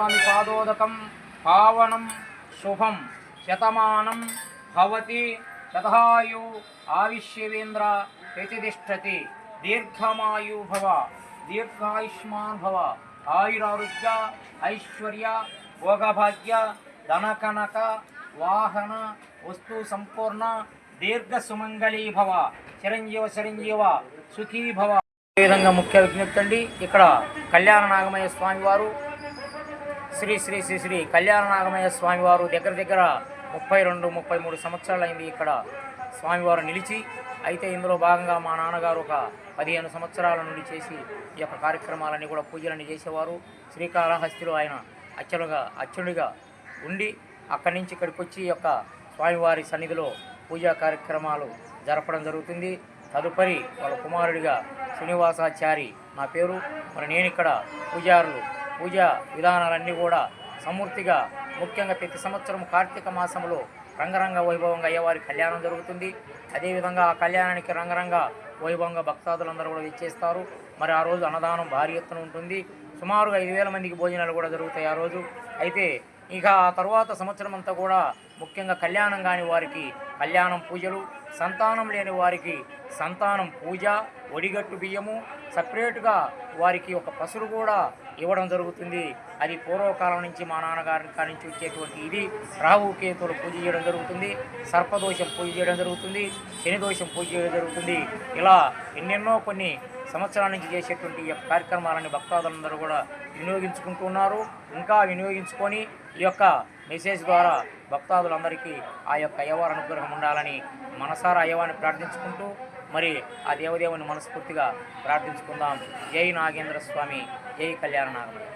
పాదోదకం పావనం శుభం శతమానం భవతి శతాయు ఆవిష్యవేంద్ర ప్రతిష్టతి దీర్ఘమాయు భవ దీర్ఘాయుష్మాన్ భవ ఆయురారోగ్య ఐశ్వర్య భోగభాగ్య ధనకనక వాహన వస్తు సంపూర్ణ దీర్ఘ సుమంగళీ భవ చిరంజీవ చిరంజీవ సుఖీ భవ విధంగా ముఖ్య విజ్ఞప్తి అండి. ఇక్కడ కళ్యాణ నాగమయ్య స్వామివారు శ్రీ శ్రీ శ్రీ శ్రీ కళ్యాణ నాగమయ్య స్వామివారు దగ్గర దగ్గర ముప్పై రెండు ముప్పై మూడు సంవత్సరాలైంది ఇక్కడ స్వామివారు నిలిచి. అయితే ఇందులో భాగంగా మా నాన్నగారు ఒక పదిహేను సంవత్సరాల నుండి చేసి ఈ యొక్క కార్యక్రమాలన్నీ కూడా పూజలన్నీ చేసేవారు. శ్రీకాళహస్తిలో ఆయన అచ్చలుగా అచ్చుడిగా ఉండి అక్కడి నుంచి ఇక్కడికి వచ్చి ఈ యొక్క స్వామివారి సన్నిధిలో పూజా కార్యక్రమాలు జరపడం జరుగుతుంది. తదుపరి వాళ్ళ కుమారుడిగా శ్రీనివాసాచారి నా పేరు. మరి నేను ఇక్కడ పూజారులు పూజా విధానాలన్నీ కూడా సమూర్తిగా ముఖ్యంగా ప్రతి సంవత్సరం కార్తీక మాసంలో రంగరంగ వైభవంగా అయ్యేవారి కళ్యాణం జరుగుతుంది. అదేవిధంగా ఆ కళ్యాణానికి రంగరంగ వైభవంగా భక్తాదులందరూ కూడా ఇచ్చేస్తారు మరి ఆ రోజు అన్నదానం భారీ ఎత్తున ఉంటుంది. సుమారుగా ఐదు వేల మందికి భోజనాలు కూడా జరుగుతాయి ఆ రోజు. అయితే ఇక ఆ తర్వాత సంవత్సరం అంతా కూడా ముఖ్యంగా కళ్యాణం కాని వారికి కళ్యాణం పూజలు సంతానం లేని వారికి సంతానం పూజ ఒడిగట్టు బియ్యము సపరేట్గా వారికి ఒక పసురు కూడా ఇవ్వడం జరుగుతుంది. అది పూర్వకాలం నుంచి మా నాన్నగారి కాడి నుంచి వచ్చేటువంటి ఇది. రాహు పూజ చేయడం జరుగుతుంది. సర్పదోషం పూజ చేయడం జరుగుతుంది. శనిదోషం పూజ చేయడం జరుగుతుంది. ఇలా ఎన్నెన్నో కొన్ని సంవత్సరాల నుంచి చేసేటువంటి ఈ యొక్క కార్యక్రమాలని భక్తాదులందరూ కూడా వినియోగించుకుంటున్నారు ఇంకా వినియోగించుకొని ఈ యొక్క మెసేజ్ ద్వారా భక్తాదులందరికీ ఆ యొక్క అయ్యవారి అనుగ్రహం ఉండాలని మనసారా అయ్యవారిని ప్రార్థించుకుంటూ మరి ఆ దేవదేవుని మనస్ఫూర్తిగా ప్రార్థించుకుందాం. జై నాగేంద్ర స్వామి జై కళ్యాణ నాగమయ్య